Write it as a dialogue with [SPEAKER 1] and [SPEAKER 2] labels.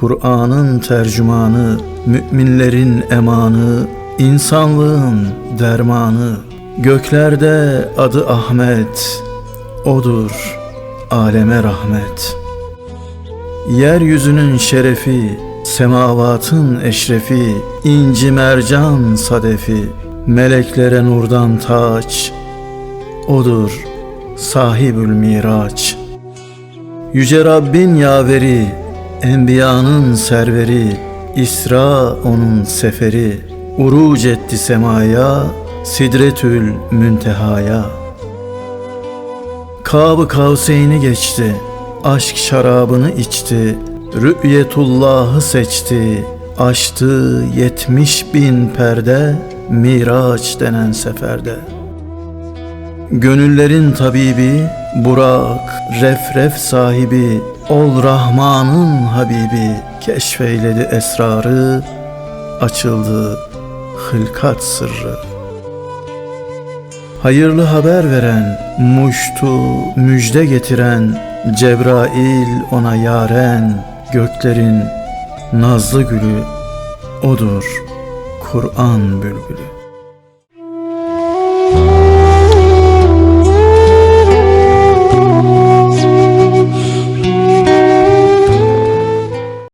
[SPEAKER 1] Kur'an'ın tercümanı, müminlerin emanı, insanlığın dermanı. Göklerde adı Ahmet, odur aleme rahmet. Yeryüzünün şerefi, semavatın eşrefi, inci mercan sadefi, meleklere nurdan taç, odur sahibül miraç. Yüce Rabbin yaveri, enbiyanın serveri, İsra onun seferi, uruc etti semaya, sidretül müntehaya. Kab-ı Kavseyn'i geçti, aşk şarabını içti, rü'yetullahı seçti, açtı yetmiş bin perde, Miraç denen seferde. Gönüllerin tabibi, Burak, refref sahibi, ol Rahman'ın Habibi, keşfeyledi esrarı, açıldı hılkat sırrı. Hayırlı haber veren, muştu müjde getiren, Cebrail ona yaren, göklerin nazlı gülü, odur Kur'an bülbülü.